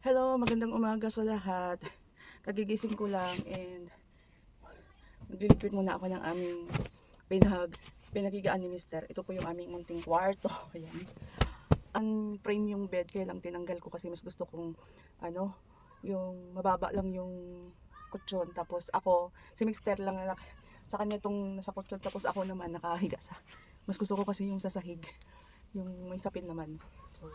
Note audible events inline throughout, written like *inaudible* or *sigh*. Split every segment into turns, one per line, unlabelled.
Hello, magandang umaga sa lahat. Kagigising ko lang and magliliquid muna ako ng aming pinag pinagigaan ni Mister. Ito po yung aming munting kwarto. *laughs* Ayan. Unframe yung bed kaya lang tinanggal ko kasi mas gusto kong ano, yung mababa lang yung kutsyon. Tapos ako, si Mister lang na sa kanya itong nasa kutsyon. Tapos ako naman nakahiga sa. Mas gusto ko kasi yung sa sahig. Yung may sapin naman. So,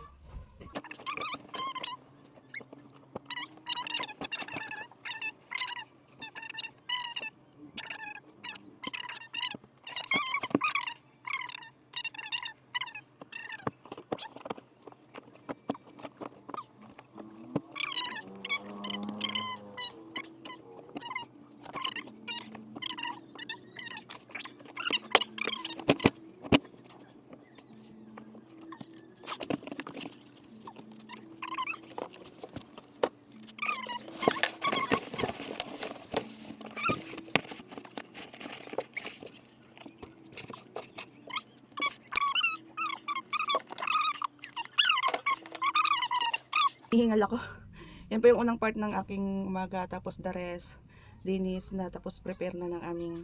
Hihingal ako. *laughs* Yan po yung unang part ng aking umaga. Tapos the rest, dinis na. Tapos prepare na ng aming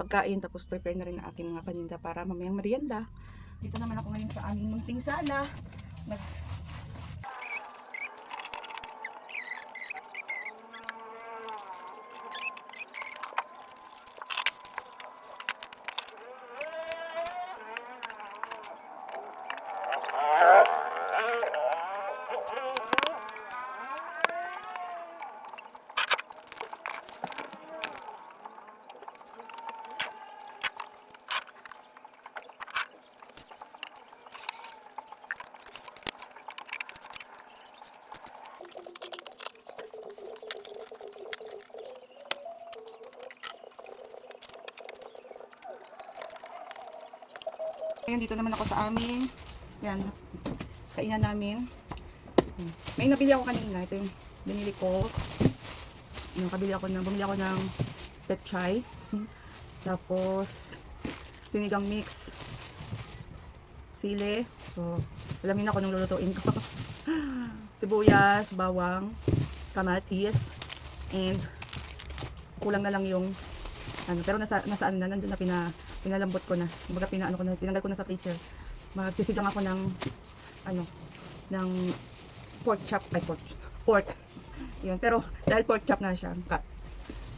pagkain. Tapos prepare na rin ng aking mga paninda para mamayang merienda. Dito naman ako ngayon sa aming munting sala. Nag Ngayon dito naman ako sa aming yan, kainan namin. May nabili ako kanina. Ito yung binili ko. Yung kabili ako ng, bumili ako ng petchay. Hmm. Tapos, sinigang mix. Sili. So, alamin ako nung lulutuin ko. *laughs* Sibuyas, bawang, kamatis, and kulang na lang yung ano, pero nasa nasa ano na nandun na pina pinalambot ko na. Kumbaga pinaano ko na, tinanggal ko na sa freezer. Magsisigang ako ng ano ng pork chop ay pork pork. Yun, pero dahil pork chop na siya, cut.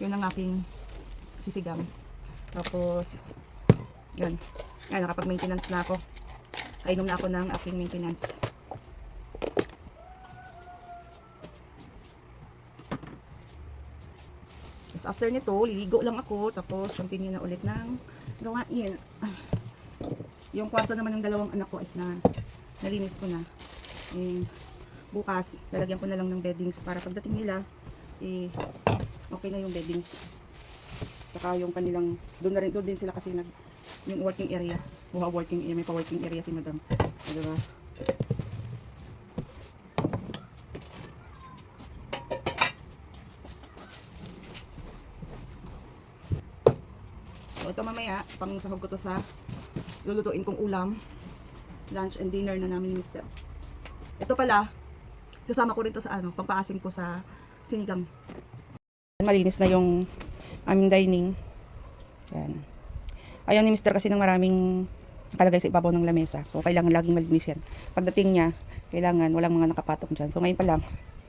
Yun ang aking sisigang. Tapos yun. Yan, nakapag-maintenance na ako. Kainom na ako ng aking maintenance. Tapos after nito, liligo lang ako. Tapos continue na ulit ng gawain. *sighs* Yung kwarto naman ng dalawang anak ko is na nalinis ko na. Eh, bukas, lalagyan ko na lang ng beddings para pagdating nila, eh, okay na yung beddings. Saka yung kanilang, doon na rin, doon din sila kasi nag, yung working area. Wow, working area, may pa-working area si madam. Diba? So, ito mamaya, pang sahog ko to sa lulutuin kong ulam. Lunch and dinner na namin ni Mr. Ito pala, sasama ko rin to sa ano, pampaasim ko sa sinigang. Malinis na yung aming dining. Yan. Ayaw ni Mr. kasi ng maraming nakalagay sa ibabaw ng lamesa. So, kailangan laging malinis yan. Pagdating niya, kailangan walang mga nakapatong dyan. So, ngayon pa lang,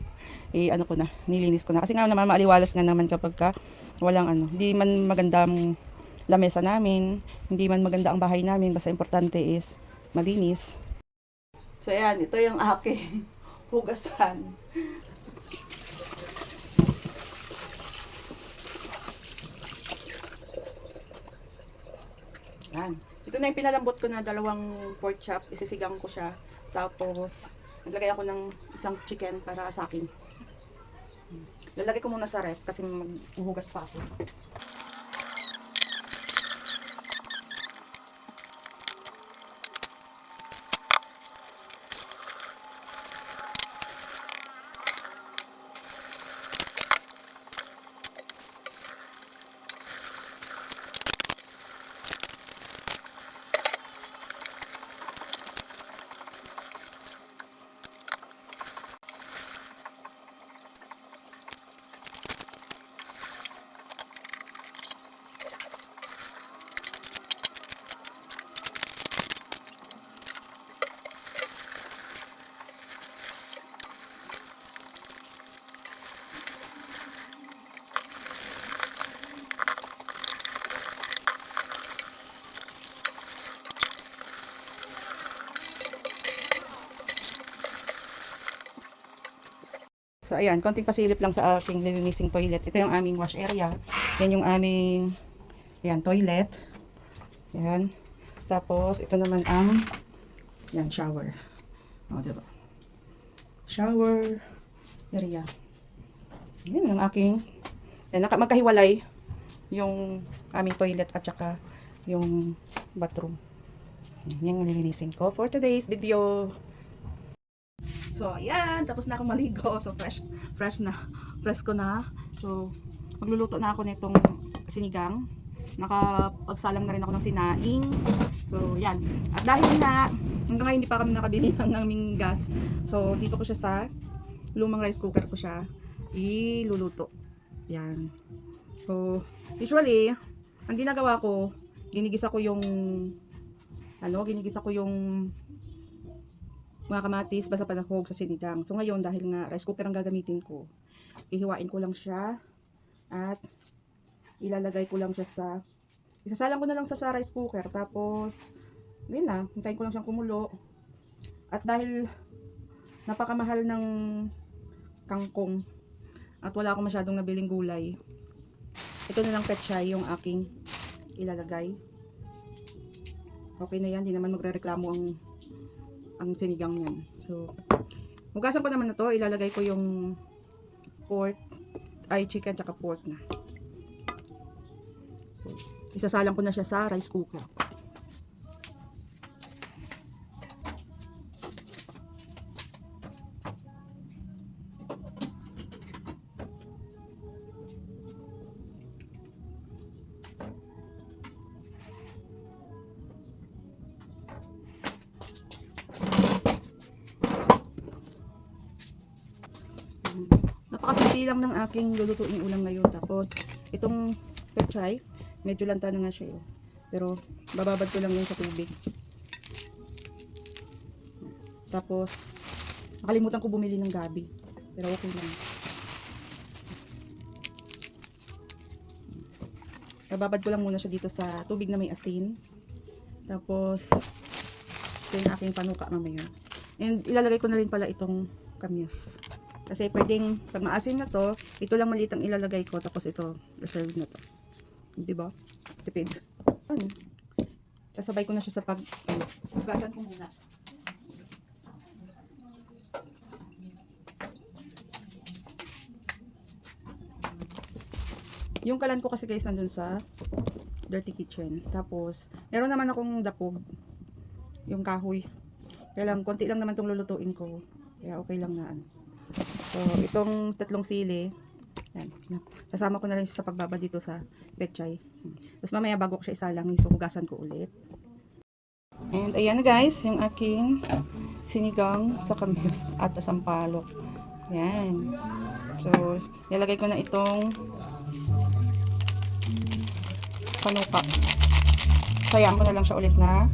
*laughs* eh, ano ko na, nilinis ko na. Kasi nga naman, maaliwalas nga naman kapag ka walang ano, hindi man magandang lamesa namin, hindi man maganda ang bahay namin, basta importante is malinis. So, ayan, ito yung aking *laughs* hugasan. Yan. Ito na yung pinalambot ko na dalawang pork chop. Isisigang ko siya. Tapos, naglagay ako ng isang chicken para sa akin. Lalagay ko muna sa ref kasi maghuhugas pa ako. So, ayan, konting pasilip lang sa aking lilinising toilet. Ito yung aming wash area. Yan yung aming, yan, toilet. Yan. Tapos, ito naman ang, yan, shower. O, diba? Shower area. Yan ang aking, yan, naka, magkahiwalay yung aming toilet at saka yung bathroom. Yan yung lilinisin ko for today's video. So, ayan. Tapos na akong maligo. So, fresh, fresh na. Fresh ko na. So, magluluto na ako nitong sinigang. Nakapagsalang na rin ako ng sinaing. So, yan. At dahil na, hanggang ngayon hindi pa kami nakabili *laughs* ng naming gas. So, dito ko siya sa lumang rice cooker ko siya iluluto. Yan. So, usually, ang ginagawa ko, ginigisa ko yung ano, ginigisa ko yung mga kamatis basta panahog sa sinigang. So ngayon dahil nga rice cooker ang gagamitin ko, ihiwain ko lang siya at ilalagay ko lang siya sa isasalang ko na lang sa, sa rice cooker tapos yun na, hintayin ko lang siyang kumulo. At dahil napakamahal ng kangkong at wala akong masyadong nabiling gulay, ito na lang petchay yung aking ilalagay. Okay na yan, di naman magre-reklamo ang ang sinigang niyan. So, hugasan ko naman na to. Ilalagay ko yung pork, ay chicken tsaka pork na. So, isasalang ko na siya sa rice cooker. Napakasimple lang ng aking lulutuin ulam ngayon. Tapos, itong pechay, medyo lanta na nga siya. eh. Pero, bababad ko lang yun sa tubig. Tapos, nakalimutan ko bumili ng gabi. Pero okay lang. Bababad ko lang muna siya dito sa tubig na may asin. Tapos, ito yung aking panuka mamaya. And ilalagay ko na rin pala itong kamyas. Kasi pwedeng, pag maasin na to, ito lang maliit ang ilalagay ko, tapos ito, reserve na to. Di ba? Tipid. Ano? Sasabay ko na siya sa pag, ano, hugasan ko muna. Yung kalan ko kasi guys nandun sa dirty kitchen. Tapos, meron naman akong dapog. Yung kahoy. Kaya lang, konti lang naman itong lulutuin ko. Kaya okay lang na ano. So, itong tatlong sili, yan, kasama ko na rin sa pagbaba dito sa pechay. Tapos mamaya bago ko siya isalang, isuhugasan ko ulit. And ayan guys, yung aking sinigang sa kamis at sampalok. Yan. So, nilagay ko na itong panuka. Sayang ko na lang siya ulit na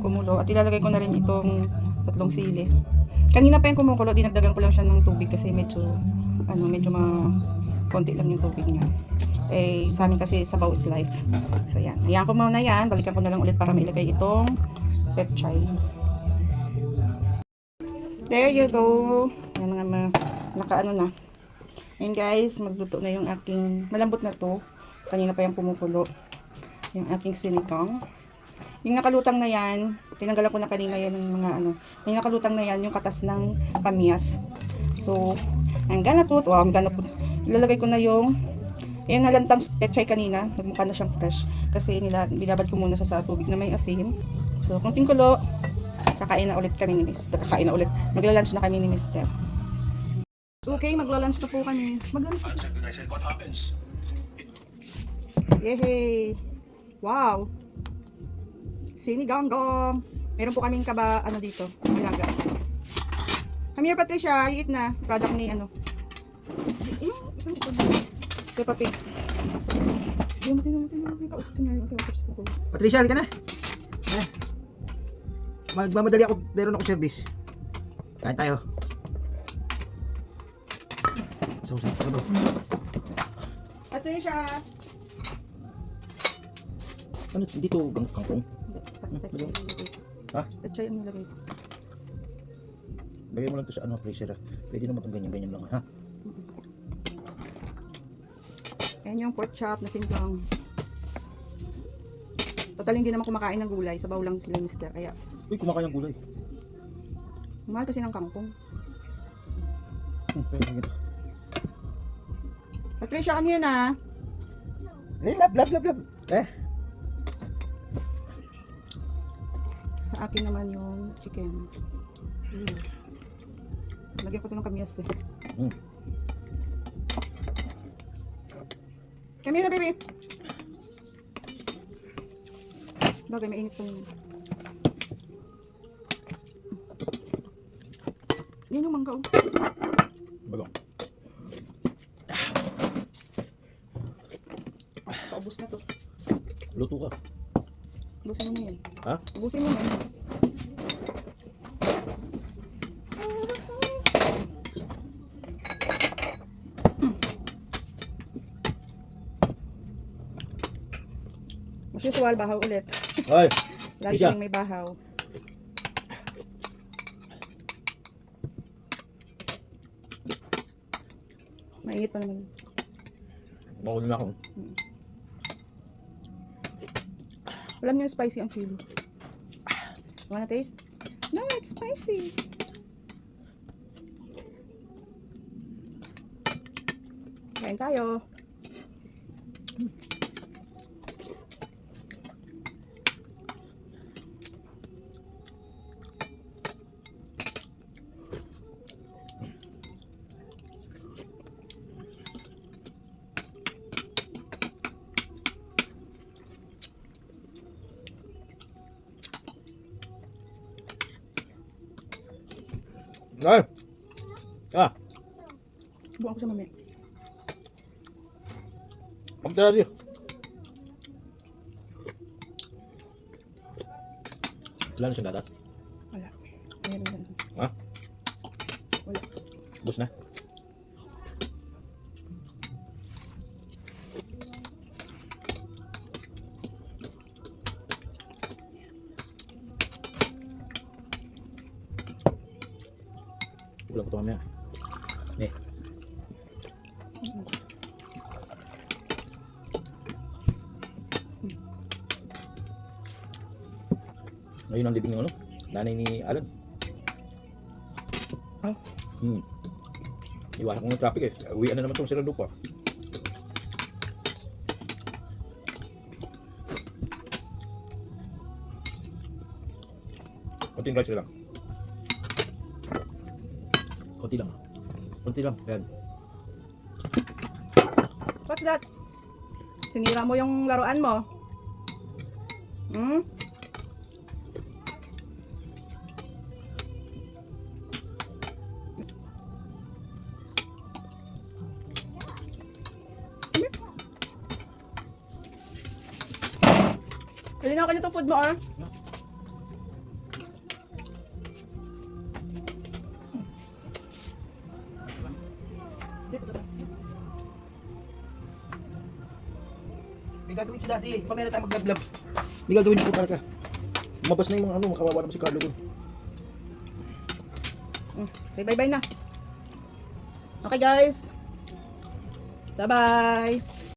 kumulo. At ilalagay ko na rin itong tatlong sili. Kanina pa yung kumukulo, dinagdagan ko lang siya ng tubig kasi medyo, ano, medyo ma, konti lang yung tubig niya. Eh, sa amin kasi sabaw is life. So, yan. Ayan ko muna yan. Balikan ko na lang ulit para mailagay itong pechay. There you go. Yan nga ma, nakaano na. Ayan guys, magluto na yung aking, malambot na to. Kanina pa yung pumukulo. Yung aking sinigang. Yung nakalutang na yan, tinanggalan ko na kanina yan ng mga ano, yung nakalutang na yan, yung katas ng kamyas. So, I'm gonna put, wow, I'm gonna put, ilalagay ko na yung, yung nalantang pechay kanina, nagmukha na siyang fresh. Kasi nila, binabad ko muna siya sa tubig na may asin. So, kunting kulo, kakain na ulit kami ni Mister. Kakain na ulit. Magla-lunch na kami ni Mister. Okay, magla-lunch na po kami. Magla-lunch
what happens?
Yehey! Wow! Siniganggong! Meron po kaming kaba, ano dito, nilaga. Come here, Patricia. Eat na. Product ni, ano. Yung, isang ito. Peppa Pig. Mo tinanong, tinanong. Kausap ko na rin. Kausap ko.
Patricia, halika na. Eh. Magmamadali ako, meron ako service. Kain tayo. So, so, so.
Patricia!
Ano, dito, gang kangkong. Ha?
Pechay ang nilagay ko.
Lagay mo lang to sa ano, freezer. Pwede naman itong ganyan-ganyan lang ha.
Ayan yung pork chop na singkang. Total hindi naman kumakain ng gulay. Sabaw lang sila mister. Kaya
Uy, kumakain ng gulay.
mahal kasi ng kangkong.
Hmm, pwede ganito.
Patricia, come here na.
Lab, lab, lab, lab. Eh,
akin naman yung chicken. Mm. Lagyan ko ito ng kamyas eh.
Hmm.
Come here baby. Bagay, mainit to. Yan yung mangga, oh.
bago.
Paubos na to.
Luto ka.
Ubusin mo na yan.
Ha?
Ubusin mo na. As usual, bahaw ulit.
Ay,
Lagi
Isa.
may bahaw. Mainit pa naman.
makunin na ako.
Alam niyo spicy ang chili. Wanna taste? No, it's spicy. Kain tayo.
Pagdari. Wala na siyang gatas.
Wala. Ayan na.
Ha?
Wala.
Bus na. Ulam ko ito mamaya. Eh. Ngayon ang libing ng ano? Nanay ni Alan.
Ah.
Hmm. Iwasan ko ng traffic eh. Uwian na naman itong sirado pa. Konting rice lang. Konti lang. Konti lang. Ayan.
What's that? Sinira mo yung laruan mo. Hmm? Kalina ka nito food mo ah.
May gagawin si daddy eh. Pamera tayo mag-vlog. May gagawin po para ka. Lumabas na yung mga ano, makawawa naman si Carlo dun.
Mm, Say bye-bye na. Okay guys. Bye-bye.